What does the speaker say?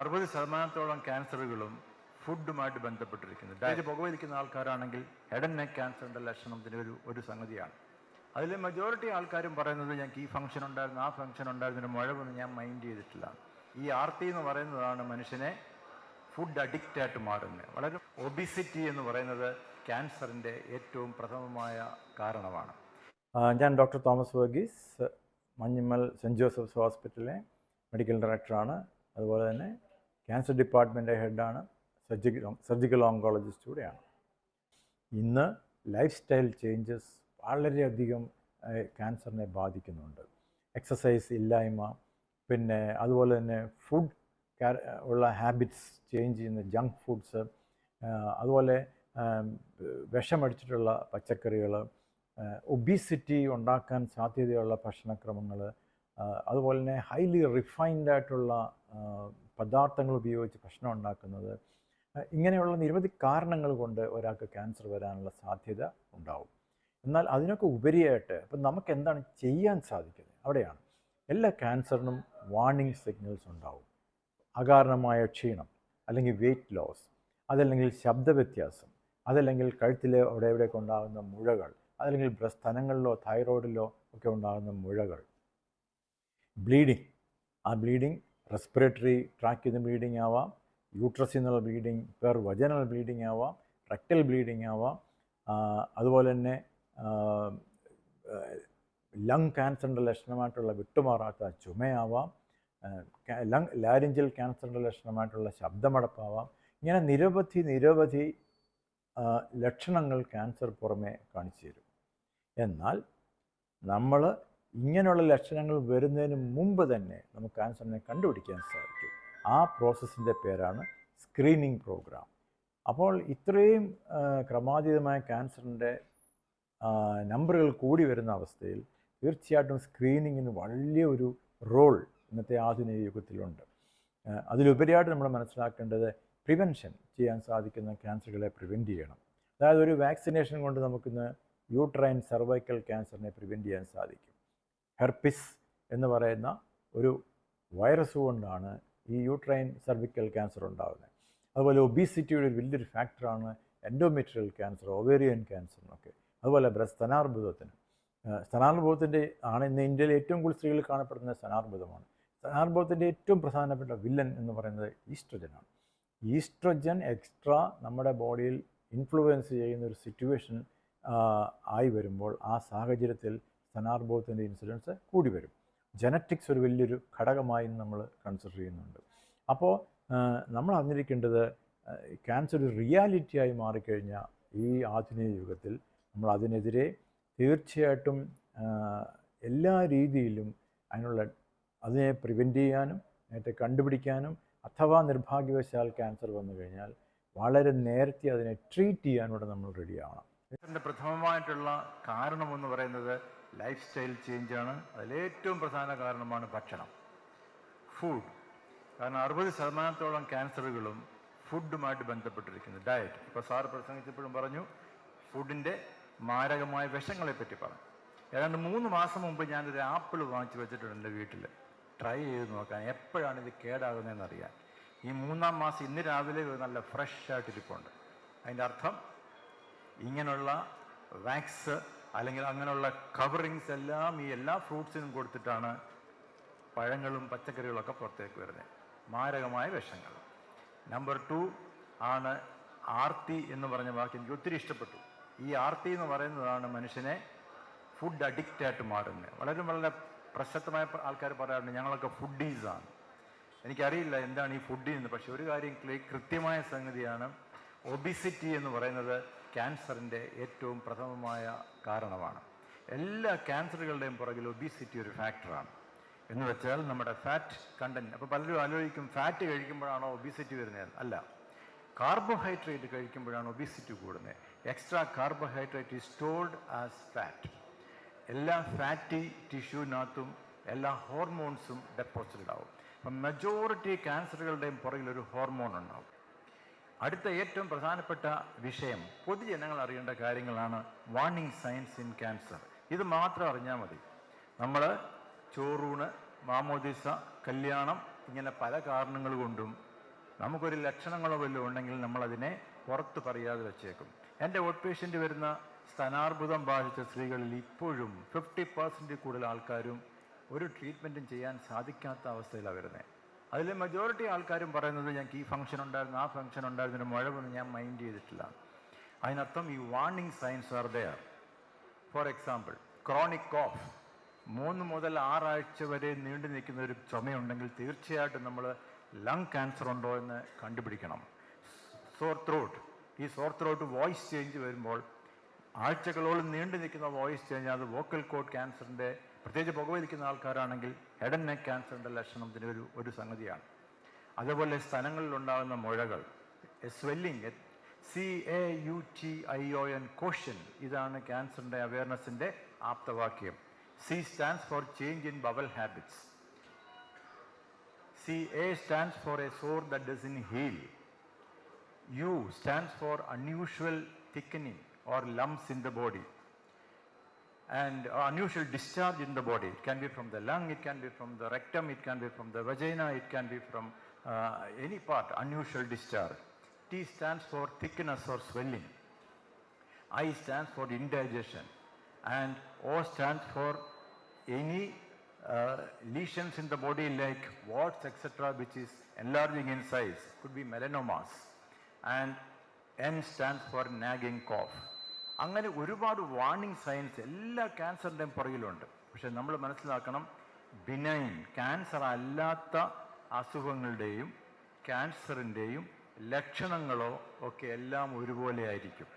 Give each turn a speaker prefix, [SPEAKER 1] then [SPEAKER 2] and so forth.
[SPEAKER 1] അറുപത് ശതമാനത്തോളം ക്യാൻസറുകളും ഫുഡുമായിട്ട് ബന്ധപ്പെട്ടിരിക്കുന്നു. ഡയറ്റ് പുകവലിക്കുന്ന ആൾക്കാരാണെങ്കിൽ ഹെഡ് നെക്ക് ക്യാൻസറിന്റെ ലക്ഷണത്തിന് ഒരു ഒരു സംഗതിയാണ്. അതിൽ മെജോറിറ്റി ആൾക്കാരും പറയുന്നത് ഞങ്ങൾക്ക് ഈ ഫംഗ്ഷൻ ഉണ്ടായിരുന്നു ആ ഫംഗ്ഷൻ ഉണ്ടായിരുന്നു മുഴവൊന്നും ഞാൻ മൈൻഡ് ചെയ്തിട്ടില്ല. ഈ ആർത്തി എന്ന് പറയുന്നതാണ് മനുഷ്യനെ ഫുഡ് അഡിക്റ്റ് ആയിട്ട് മാറുന്നത്. വളരെ ഒബിസിറ്റി എന്ന് പറയുന്നത് ക്യാൻസറിന്റെ ഏറ്റവും പ്രഥമമായ കാരണമാണ്.
[SPEAKER 2] ഞാൻ doctor Thomas Varghese Manjummel Saint Joseph's ഹോസ്പിറ്റലിലെ മെഡിക്കൽ ഡയറക്ടറാണ് അതുപോലെ തന്നെ ക്യാൻസർ ഡിപ്പാർട്ട്മെന്റ് ഹെഡാണ് സർജിക്കൽ സർജിക്കൽ ഓങ്കോളജിസ്റ്റ് കൂടെയാണ്. ഇന്ന് ലൈഫ് സ്റ്റൈൽ ചേഞ്ചസ് വളരെയധികം ക്യാൻസറിനെ ബാധിക്കുന്നുണ്ട്. എക്സസൈസ് ഇല്ലായ്മ പിന്നെ അതുപോലെ തന്നെ ഫുഡ് ഉള്ള ഹാബിറ്റ്സ് ചേഞ്ച് ചെയ്യുന്ന ജങ്ക് ഫുഡ്സ് അതുപോലെ വിഷമടിച്ചിട്ടുള്ള പച്ചക്കറികൾ ഒബീസിറ്റി ഉണ്ടാക്കാൻ സാധ്യതയുള്ള ഭക്ഷണക്രമങ്ങൾ അതുപോലെ തന്നെ ഹൈലി റിഫൈൻഡ് ആയിട്ടുള്ള ആ, പദാർത്ഥങ്ങൾ ഉപയോഗിച്ച് ഭക്ഷണം ഉണ്ടാക്കുന്നത് ഇങ്ങനെയുള്ള നിരവധി കാരണങ്ങൾ കൊണ്ട് ഒരാൾക്ക് ക്യാൻസർ വരാനുള്ള സാധ്യത ഉണ്ടാവും. എന്നാൽ അതിനൊക്കെ ഉപരിയായിട്ട് ഇപ്പം നമുക്ക് എന്താണ് ചെയ്യാൻ സാധിക്കുന്നത്? അവിടെയാണ്. എല്ലാ ക്യാൻസറിനും വാർണിംഗ് സിഗ്നൽസ് ഉണ്ടാവും. അകാരണമായ ക്ഷീണം അല്ലെങ്കിൽ വെയിറ്റ് ലോസ് അതല്ലെങ്കിൽ ശബ്ദവ്യത്യാസം അതല്ലെങ്കിൽ കഴുത്തിൽ അവിടെ എവിടെയൊക്കെ ഉണ്ടാകുന്ന മുഴകൾ അതല്ലെങ്കിൽ സ്ഥലങ്ങളിലോ തൈറോയിഡിലോ ഒക്കെ ഉണ്ടാകുന്ന മുഴകൾ. ബ്ലീഡിങ് ആ ബ്ലീഡിങ് റെസ്പിറേറ്ററി ട്രാക്കിൽ നിന്ന് ബ്ലീഡിങ് ആവാം യൂട്രസിൽ നിന്നുള്ള ബ്ലീഡിങ് പെർ വജനൽ ബ്ലീഡിങ് ആവാം റെക്ടൽ ബ്ലീഡിങ് ആവാം അതുപോലെ തന്നെ ലങ് ക്യാൻസറിന്റെ ലക്ഷണമായിട്ടുള്ള വിട്ടുമാറാത്ത ചുമയാവാം ലങ് ലാരിഞ്ചൽ ക്യാൻസറിന്റെ ലക്ഷണമായിട്ടുള്ള ശബ്ദമടപ്പാവാം ഇങ്ങനെ നിരവധി നിരവധി ലക്ഷണങ്ങൾ ക്യാൻസർ പുറമെ കാണിച്ചു തരും എന്നാൽ നമ്മൾ ഇങ്ങനെയുള്ള ലക്ഷണങ്ങൾ വരുന്നതിന് മുമ്പ് തന്നെ നമുക്ക് ക്യാൻസറിനെ കണ്ടുപിടിക്കാൻ സാധിക്കും. ആ പ്രോസസ്സിന്റെ പേരാണ് സ്ക്രീനിങ് പ്രോഗ്രാം. അപ്പോൾ ഇത്രയും ക്രമാതീതമായ ക്യാൻസറിന്റെ നമ്പറുകൾ കൂടി വരുന്ന അവസ്ഥയിൽ തീർച്ചയായിട്ടും സ്ക്രീനിങ്ങിന് വലിയൊരു റോൾ ഇന്നത്തെ ആധുനിക യുഗത്തിലുണ്ട്. അതിലുപരിയായിട്ട് നമ്മൾ മനസ്സിലാക്കേണ്ടത് പ്രിവെൻഷൻ ചെയ്യാൻ സാധിക്കുന്ന ക്യാൻസറുകളെ പ്രിവെന്റ് ചെയ്യണം. അതായത് ഒരു വാക്സിനേഷൻ കൊണ്ട് നമുക്കിന്ന് യൂട്രൈൻ സർവൈക്കൽ ക്യാൻസറിനെ പ്രിവെന്റ് ചെയ്യാൻ സാധിക്കും. ഹെർപ്പിസ് എന്ന് പറയുന്ന ഒരു വൈറസ് കൊണ്ടാണ് ഈ യൂട്രൈൻ സർവിക്കൽ ക്യാൻസർ ഉണ്ടാകുന്നത് അതുപോലെ ഒബീസിറ്റിയുടെ ഒരു വലിയൊരു ഫാക്ടറാണ് എൻഡോമെട്രിയൽ ക്യാൻസർ ഒവേറിയൻ ക്യാൻസറിനൊക്കെ അതുപോലെ സ്തനാർബുദത്തിന് സ്തനാർബുദത്തിന്റെ ആണ് ഇന്ന് ഇന്ത്യയിൽ ഏറ്റവും കൂടുതൽ സ്ത്രീകളിൽ കാണപ്പെടുന്ന സ്തനാർബുദമാണ് സ്തനാർബുദത്തിന്റെ ഏറ്റവും പ്രധാനപ്പെട്ട വില്ലൻ എന്ന് പറയുന്നത് ഈസ്ട്രജനാണ്. ഈസ്ട്രജൻ എക്സ്ട്രാ നമ്മുടെ ബോഡിയിൽ ഇൻഫ്ലുവൻസ് ചെയ്യുന്ന ഒരു സിറ്റുവേഷൻ ആയി വരുമ്പോൾ ആ സാഹചര്യത്തിൽ സ്തനാർബോധത്തിന്റെ ഇൻസിഡൻസ് കൂടി വരും. ജനറ്റിക്സ് ഒരു വലിയൊരു ഘടകമായി നമ്മൾ കൺസിഡർ ചെയ്യുന്നുണ്ട്. അപ്പോൾ നമ്മൾ അറിഞ്ഞിരിക്കേണ്ടത് ക്യാൻസർ ഒരു റിയാലിറ്റിയായി മാറിക്കഴിഞ്ഞാൽ ഈ ആധുനിക യുഗത്തിൽ നമ്മൾ അതിനെതിരെ തീർച്ചയായിട്ടും എല്ലാ രീതിയിലും അതിനുള്ള അതിനെ പ്രിവെന്റ് ചെയ്യാനും നേരത്തെ കണ്ടുപിടിക്കാനും അഥവാ നിർഭാഗ്യവശാൽ ക്യാൻസർ വന്നു കഴിഞ്ഞാൽ വളരെ നേരത്തെ അതിനെ ട്രീറ്റ് ചെയ്യാനൂടെ നമ്മൾ റെഡിയാവണം
[SPEAKER 1] ഇതിന്റെ പ്രഥമമായിട്ടുള്ള കാരണമെന്ന് പറയുന്നത് ലൈഫ് സ്റ്റൈൽ ചേഞ്ചാണ് അതിലേറ്റവും പ്രധാന കാരണമാണ് ഭക്ഷണം. ഫുഡ് കാരണം അറുപത് ശതമാനത്തോളം ക്യാൻസറുകളും ഫുഡുമായിട്ട് ബന്ധപ്പെട്ടിരിക്കുന്നു. ഡയറ്റ് ഇപ്പോൾ സാർ പ്രസംഗിച്ചപ്പോഴും പറഞ്ഞു ഫുഡിന്റെ മാരകമായ വിഷങ്ങളെപ്പറ്റി പറഞ്ഞു. ഏതാണ്ട് മൂന്ന് മാസം മുമ്പ് ഞാനൊരു ആപ്പിൾ വാങ്ങിച്ച് വെച്ചിട്ടുണ്ട് എന്റെ വീട്ടിൽ. ട്രൈ ചെയ്ത് നോക്കാൻ. എപ്പോഴാണ് ഇത് കേടാകുന്നതെന്ന് അറിയാൻ. ഈ മൂന്നാം മാസം ഇന്ന് രാവിലെ നല്ല ഫ്രഷ് ആയിട്ടിരിപ്പുണ്ട്. അതിന്റെ അർത്ഥം ഇങ്ങനെയുള്ള വാക്സ് അല്ലെങ്കിൽ അങ്ങനെയുള്ള കവറിങ്സ് എല്ലാം ഈ എല്ലാ ഫ്രൂട്ട്സിനും കൊടുത്തിട്ടാണ് പഴങ്ങളും പച്ചക്കറികളൊക്കെ പുറത്തേക്ക് വരുന്നത്. മാരകമായ വിഷങ്ങൾ. നമ്പർ ടു ആണ് ആർത്തി എന്ന് പറഞ്ഞ വാക്ക് എനിക്ക് ഒത്തിരി ഇഷ്ടപ്പെട്ടു. ഈ ആർത്തി എന്ന് പറയുന്നതാണ് മനുഷ്യനെ ഫുഡ് അഡിക്റ്റ് ആയിട്ട് മാറുന്നത്. വളരെ വളരെ പ്രശസ്തമായ ആൾക്കാർ പറയാറുണ്ട് ഞങ്ങളൊക്കെ ഫുഡീസാണ് എനിക്കറിയില്ല എന്താണ് ഈ ഫുഡിൽ എന്ന് പക്ഷെ ഒരു കാര്യം കൃത്യമായ സംഗതിയാണ്. ഒബിസിറ്റി എന്ന് പറയുന്നത് ക്യാൻസറിന്റെ ഏറ്റവും പ്രഥമമായ കാരണമാണ്. എല്ലാ ക്യാൻസറുകളുടെയും പുറകിൽ ഒബീസിറ്റി ഒരു ഫാക്ടറാണ്. എന്ന് വെച്ചാൽ നമ്മുടെ ഫാറ്റ് കണ്ടന്റ്. അപ്പോൾ പലരും ആലോചിക്കും ഫാറ്റ് കഴിക്കുമ്പോഴാണോ ഒബീസിറ്റി വരുന്നത്? അല്ല. കാർബോഹൈഡ്രേറ്റ് കഴിക്കുമ്പോഴാണ് ഒബീസിറ്റി കൂടുന്നത്. Extra carbohydrate is stored as fat. എല്ലാ ഫാറ്റി ടിഷ്യൂവിനകത്തും എല്ലാ ഹോർമോൺസും ഡെപ്പോസിറ്റഡ് ആവും. അപ്പം മെജോറിറ്റി ക്യാൻസറുകളുടെയും പുറകിൽ ഒരു ഹോർമോൺ ഉണ്ടാവും. അടുത്ത ഏറ്റവും പ്രധാനപ്പെട്ട വിഷയം പൊതുജനങ്ങൾ അറിയേണ്ട കാര്യങ്ങളാണ് വാർണിംഗ് സയൻസ് ഇൻ ക്യാൻസർ ഇത് മാത്രം അറിഞ്ഞാൽ മതി. നമ്മൾ ചോറൂണ് മാമോദിസ കല്യാണം ഇങ്ങനെ പല കാരണങ്ങൾ കൊണ്ടും നമുക്കൊരു ലക്ഷണങ്ങളോ വല്ലതും ഉണ്ടെങ്കിൽ നമ്മളതിനെ പുറത്ത് പറയാതെ വെച്ചേക്കും. എന്റെ ഓട്ട് പേഷ്യന്റ് വരുന്ന സ്ഥാനാർബുദം ബാധിച്ച സ്ത്രീകളിൽ ഇപ്പോഴും ഫിഫ്റ്റി പെർസെന്റ് കൂടുതൽ ആൾക്കാരും ഒരു ട്രീറ്റ്മെന്റും ചെയ്യാൻ സാധിക്കാത്ത അവസ്ഥയിലാണ് വരുന്നത്. അതിൽ മെജോറിറ്റി ആൾക്കാരും പറയുന്നത് ഞാൻ കീ ഫംഗ്ഷൻ ഉണ്ടായിരുന്നു ആ ഫംഗ്ഷൻ ഉണ്ടായിരുന്നു മഴ പോലും ഞാൻ മൈൻഡ് ചെയ്തിട്ടില്ല. അതിനർത്ഥം ഈ warning signs are there for example chronic cough മൂന്ന് മുതൽ ആറാഴ്ച വരെ നീണ്ടു നിൽക്കുന്ന ഒരു ചുമയുണ്ടെങ്കിൽ തീർച്ചയായിട്ടും നമ്മൾ ലങ് ക്യാൻസർ ഉണ്ടോ എന്ന് കണ്ടുപിടിക്കണം. സോർ ത്രോട്ട് ഈ സോർ ത്രോട്ട് വോയിസ് ചേഞ്ച് വരുമ്പോൾ ആഴ്ചകളോളം നീണ്ടു നിൽക്കുന്ന വോയിസ് ചേഞ്ച് അത് വോക്കൽ കോഡ് ക്യാൻസറിന്റെ പ്രത്യേകിച്ച് പുകവലിക്കുന്ന ആൾക്കാരാണെങ്കിൽ ഹെഡ് ആൻഡ് നെക്ക് ക്യാൻസറിന്റെ ലക്ഷണത്തിന് ഒരു ഒരു സംഗതിയാണ്. അതേപോലെ സ്ഥലങ്ങളിൽ ഉണ്ടാകുന്ന മുഴകൾ swelling C A U T I O N caution ഇതാണ് ക്യാൻസറിന്റെ അവയർനെസ്സിന്റെ ആപ്തവാക്യം. C stands for change in bowel habits C A stands for a sore that in heal U stands for unusual thickening. Or lumps in the body and unusual discharge in the body. It can be from the lung, it can be from the rectum, it can be from the vagina, it can be from uh, any part, unusual discharge. T stands for thickness or swelling. I stands for indigestion and O stands for any uh, lesions in the body like warts etc which is enlarging in size could be melanomas and N stands for nagging cough അങ്ങനെ ഒരുപാട് warning science എല്ലാ ക്യാൻസറിന്റെയും പുറകിലുണ്ട്. പക്ഷെ നമ്മൾ മനസ്സിലാക്കണം benign cancer അല്ലാത്ത അസുഖങ്ങളുടെയും ക്യാൻസറിന്റെയും ലക്ഷണങ്ങളോ ഒക്കെ എല്ലാം ഒരുപോലെ ആയിരിക്കും.